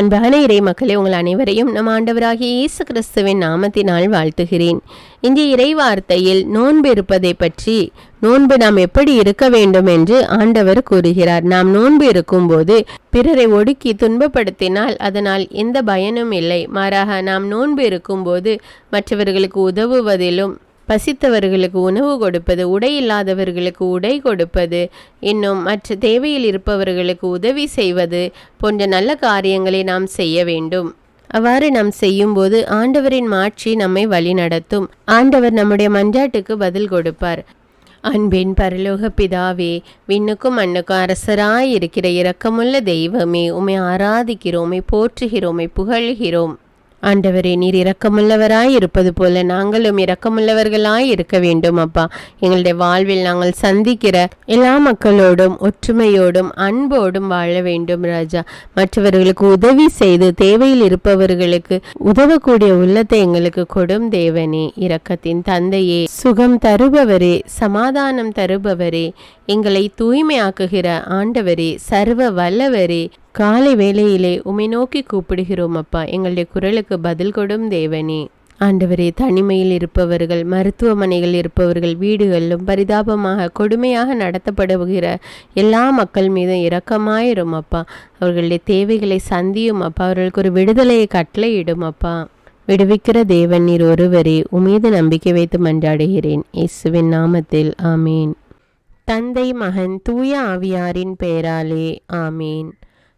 அன்பான இறை மக்களே உங்கள் அனைவரையும் நம் ஆண்டவராகிய இயேசு கிறிஸ்துவின் நாமத்தினால் வாழ்த்துகிறேன். இன்றைய இறை வார்த்தையில் நோன்பு இருப்பதை பற்றி நோன்பு நாம் எப்படி இருக்க வேண்டும் என்று ஆண்டவர் கூறுகிறார். நாம் நோன்பு இருக்கும்போது பிறரை ஒடுக்கி துன்பப்படுத்தினால் அதனால் எந்த பயனும் இல்லை. மாறாக நாம் நோன்பு இருக்கும்போது மற்றவர்களுக்கு உதவுவதிலும் பசித்தவர்களுக்கு உணவு கொடுப்பது உடை இல்லாதவர்களுக்கு உடை கொடுப்பது இன்னும் மற்ற தேவையில் இருப்பவர்களுக்கு உதவி செய்வது போன்ற நல்ல காரியங்களை நாம் செய்ய வேண்டும். அவ்வாறு நாம் செய்யும்போது ஆண்டவரின் மாட்சி நம்மை வழிநடத்தும். ஆண்டவர் நம்முடைய மன்றாட்டுக்கு பதில் கொடுப்பார். அன்பின் பரலோக பிதாவே விண்ணுக்கும் மண்ணுக்கும் அரசராய் இருக்கிற இரக்கமுள்ள தெய்வமே உமை ஆராதிக்கிறோமே போற்றுகிறோமே புகழ்கிறோம். ஆண்டவரே நீர் இரக்கமுள்ளவராய் இருப்பது போல நாங்களும் இரக்கமுள்ளவர்களாய் இருக்க வேண்டும் அப்பா. எங்களுடைய வாழ்வில் நாங்கள் சந்திக்கிற எல்லா மக்களோடும் ஒற்றுமையோடும் அன்போடும் வாழ வேண்டும் ராஜா. மற்றவர்களுக்கு உதவி செய்து தேவையில் இருப்பவர்களுக்கு உதவக்கூடிய உள்ளத்தை எங்களுக்கு கொடும் தேவனே. இரக்கத்தின் தந்தையே சுகம் தருபவரே சமாதானம் தருபவரே. எங்களை தூய்மையாக்குகிற ஆண்டவரே சர்வ வல்லவரே. காலை வேளையிலே உமை நோக்கி கூப்பிடுகிறோம் அப்பா. எங்களுடைய குரலுக்கு பதில் கொடும் தேவனே. ஆண்டவரே தனிமையில் இருப்பவர்கள் மருத்துவமனைகள் இருப்பவர்கள் வீடுகளிலும் பரிதாபமாக கொடுமையாக நடத்தப்படுகிற எல்லா மக்கள் மீதும் இரக்கமாயிரும் அப்பா. அவர்களுடைய தேவைகளை சந்தியும் அப்பா. அவர்களுக்கு ஒரு விடுதலையை கட்டளையிடும் அப்பா. விடுவிக்கிற தேவன் நீர் ஒருவரே உமீது நம்பிக்கை வைத்து மன்றாடுகிறேன். இயேசுவின் நாமத்தில் ஆமீன். தந்தை மகன் தூய ஆவியாரின் பெயராலே ஆமீன்.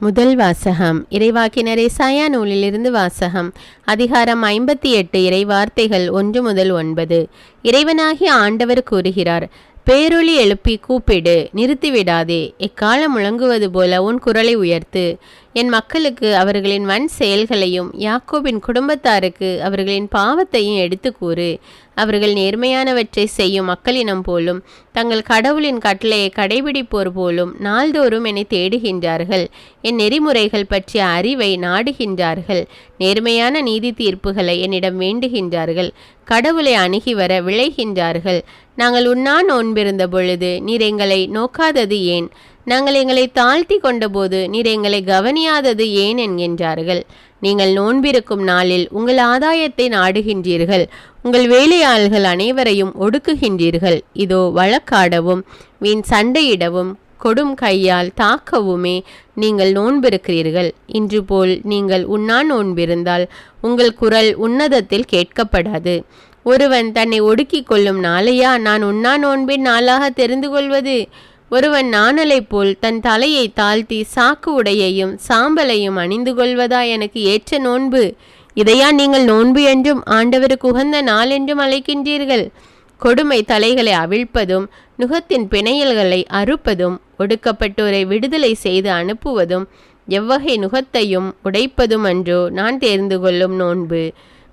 முதல் வாசகம். இறைவாக்கினரே சாயா நூலிலிருந்து வாசகம். அதிகாரம் ஐம்பத்தி எட்டு இறைவார்த்தைகள் ஒன்று முதல் ஒன்பது. இறைவனாகிய ஆண்டவர் கூறுகிறார் பேரொளி எழுப்பி கூப்பிடு நிறுத்திவிடாதே. எக்காலம் முழங்குவது போல உன் குரலை உயர்த்து. என் மக்களுக்கு அவர்களின் வன் செயல்களையும் யாக்கோபின் குடும்பத்தாருக்கு அவர்களின் பாவத்தையும் எடுத்து கூறு அவர்கள் நேர்மையானவற்றை செய்யும் மக்களினம் போலும் தங்கள் கடவுளின் கட்டளையை கடைபிடிப்போர் போலும் நாள்தோறும் என்னை தேடுகின்றார்கள். என் நெறிமுறைகள் பற்றிய அறிவை நாடுகின்றார்கள். நேர்மையான நீதி தீர்ப்புகளை என்னிடம் வேண்டுகின்றார்கள். கடவுளை அணுகி வர விளைகின்றார்கள் நாங்கள் உண்ணா நோன்பிருந்த பொழுது நீர் எங்களை நோக்காதது ஏன்? நாங்கள் எங்களை தாழ்த்தி கொண்டபோது நீர் எங்களை கவனியாதது ஏன்? என்கின்றார்கள். நீங்கள் நோன்பிருக்கும் நாளில் உங்கள் ஆதாயத்தை நாடுகின்றீர்கள். உங்கள் வேலையாள்கள் அனைவரையும் ஒடுக்குகின்றீர்கள். இதோ வழக்காடவும் வீண் சண்டையிடவும் கொடும் கையால் தாக்கவுமே நீங்கள் நோன்பிருக்கிறீர்கள். இன்று போல் நீங்கள் உண்ணா நோன்பிருந்தால் உங்கள் குரல் உன்னதத்தில் கேட்கப்படாது. ஒருவன் தன்னை ஒடுக்கிக் கொள்ளும் நாளையா? நான் உண்ணா நோன்பின் நாளாக தெரிந்து கொள்வது. ஒருவன் நாணலை போல் தன் தலையை தாழ்த்தி சாக்கு உடையையும் சாம்பலையும் அணிந்து கொள்வதா எனக்கு ஏற்ற நோன்பு? இதையா நீங்கள் நோன்பு என்றும் ஆண்டவருக்கு உகந்த நாள் என்றும் அழைக்கின்றீர்கள். கொடுமை தலைகளை அவிழ்ப்பதும் நுகத்தின் பிணையல்களை அறுப்பதும் ஒடுக்கப்பட்டோரை விடுதலை செய்து அனுப்புவதும் எவ்வகை நுகத்தையும் உடைப்பதும் அன்றோ நான் தேர்ந்து கொள்ளும் நோன்பு.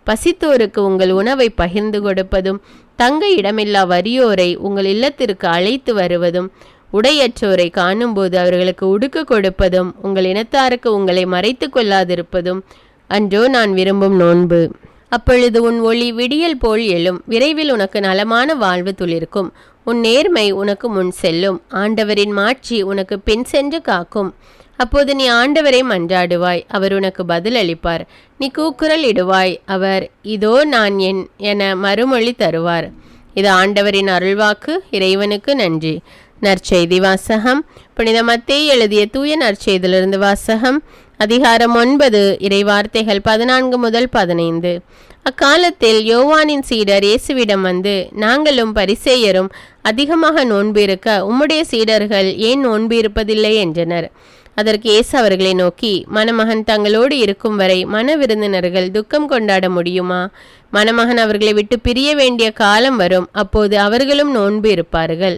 பசித்தோருக்கு உங்கள் உணவை பகிர்ந்து கொடுப்பதும் தங்க இடமில்லா வறியோரை உங்கள் இல்லத்திற்கு அழைத்து வருவதும் உடையற்றோரை காணும்போது அவர்களுக்கு உடுக்கு கொடுப்பதும் உங்கள் இனத்தாருக்கு உங்களை மறைத்து கொள்ளாதிருப்பதும் அன்றோ நான் விரும்பும் நோன்பு. அப்பொழுது உன் ஒளி விடியல் போல் எழும் விரைவில் உனக்கு நலமான வாழ்வு துளிர்க்கும். உன் நேர்மை உனக்கு முன் செல்லும் ஆண்டவரின் மாட்சி உனக்கு பின் சென்று காக்கும். அப்போது நீ ஆண்டவரை மன்றாடுவாய் அவர் உனக்கு பதில் அளிப்பார் நீ கூக்குரல் இடுவாய் அவர் இதோ நான் என் என மறுமொழி தருவார். இது ஆண்டவரின் அருள்வாக்கு இறைவனுக்கு நன்றி. நற்செய்தி வாசகம். புனித மத்தே எழுதிய தூய நற்செய்தியிலிருந்து வாசகம். அதிகாரம் ஒன்பது இறைவார்த்தைகள் பதினான்கு முதல் பதினைந்து. அக்காலத்தில் யோவானின் சீடர் இயேசுவிடம் வந்து நாங்களும் பரிசேயரும் அதிகமாக நோன்பிருக்க உம்முடைய சீடர்கள் ஏன் நோன்பிருப்பதில்லை? என்றனர். அதற்கு இயேசு அவர்களை நோக்கி மணமகன் தங்களோடு இருக்கும் வரை மன விருந்தினர்கள் துக்கம் கொண்டாட முடியுமா? மணமகன் அவர்களை விட்டு பிரிய வேண்டிய காலம் வரும் அப்போது அவர்களும் நோன்பு இருப்பார்கள்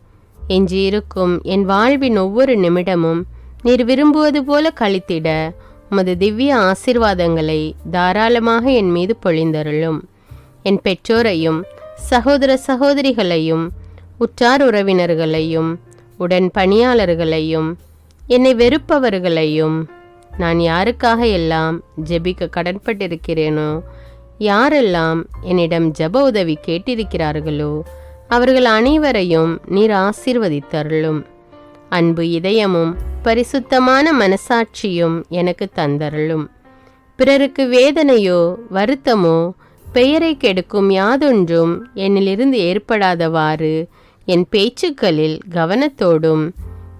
எஞ்சியிருக்கும் என் வாழ்வின் ஒவ்வொரு நிமிடமும் நீர் விரும்புவது போல கழித்திட உமது திவ்ய ஆசீர்வாதங்களை தாராளமாக என் மீது பொழிந்தருளும். என் பெற்றோரையும் சகோதர சகோதரிகளையும் உற்றார் உறவினர்களையும் உடன் பணியாளர்களையும் என்னை வெறுப்பவர்களையும் நான் யாருக்காக எல்லாம் ஜெபிக்க கடன்பட்டிருக்கிறேனோ யாரெல்லாம் என்னிடம் ஜெப உதவி கேட்டிருக்கிறார்களோ அவர்கள் அனைவரையும் நீர் ஆசீர்வதித்தருளும். அன்பு இதயமும் பரிசுத்தமான மனசாட்சியும் எனக்கு தந்தருளும். பிறருக்கு வேதனையோ வருத்தமோ பெயரை கெடுக்கும் யாதொன்றும் என்னிலிருந்து ஏற்படாதவாறு என் பேச்சுக்களில் கவனத்தோடும்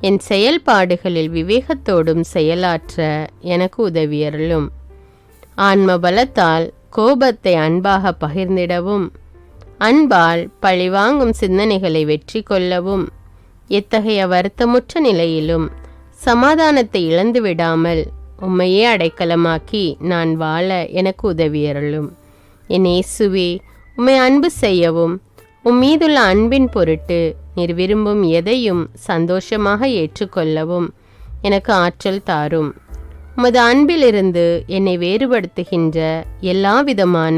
என் செயல்பாடுகளில் விவேகத்தோடும் செயலாற்ற எனக்கு உதவியருளும். ஆன்ம பலத்தால் கோபத்தை அன்பாக பகிர்ந்திடவும். அன்பால் பழிவாங்கும் சிந்தனைகளை வெற்றி கொள்ளவும் எத்தகைய வருத்தமுற்ற நிலையிலும் சமாதானத்தை இழந்து விடாமல் உம்மையே அடைக்கலமாக்கி நான் வாழ எனக்கு உதவியருளும். என் இயேசுவே உம்மை அன்பு செய்யவும் உம் மீதுள்ள அன்பின் பொருட்டு நீர் விரும்பும் எதையும் சந்தோஷமாக ஏற்றுக்கொள்ளவும் எனக்கு ஆற்றல் தாரும். உமது அன்பிலிருந்து என்னை வேறுபடுத்துகின்ற எல்லா விதமான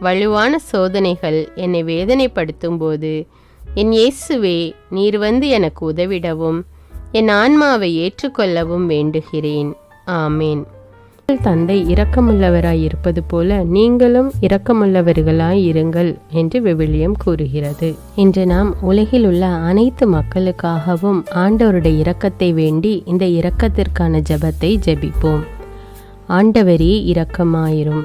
வலுவான சோதனைகள் என்னை வேதனைப்படுத்தும் போது என் இயேசுவே நீர் வந்து எனக்கு உதவிடவும் என் ஆன்மாவை ஏற்றுக்கொள்ளவும் வேண்டுகிறேன். ஆமேன். தந்தை இரக்கமுள்ளவராய் இருப்பது போல நீங்களும் இரக்கமுள்ளவர்களாய் இருங்கள் என்று விவிலியம் கூறுகிறது. இன்று நாம் உலகில் உள்ள அனைத்து மக்களுக்காகவும் ஆண்டவருடைய இரக்கத்தை வேண்டி இந்த இரக்கத்திற்கான ஜெபத்தை ஜெபிப்போம். ஆண்டவரே இரக்கமாயிரும்.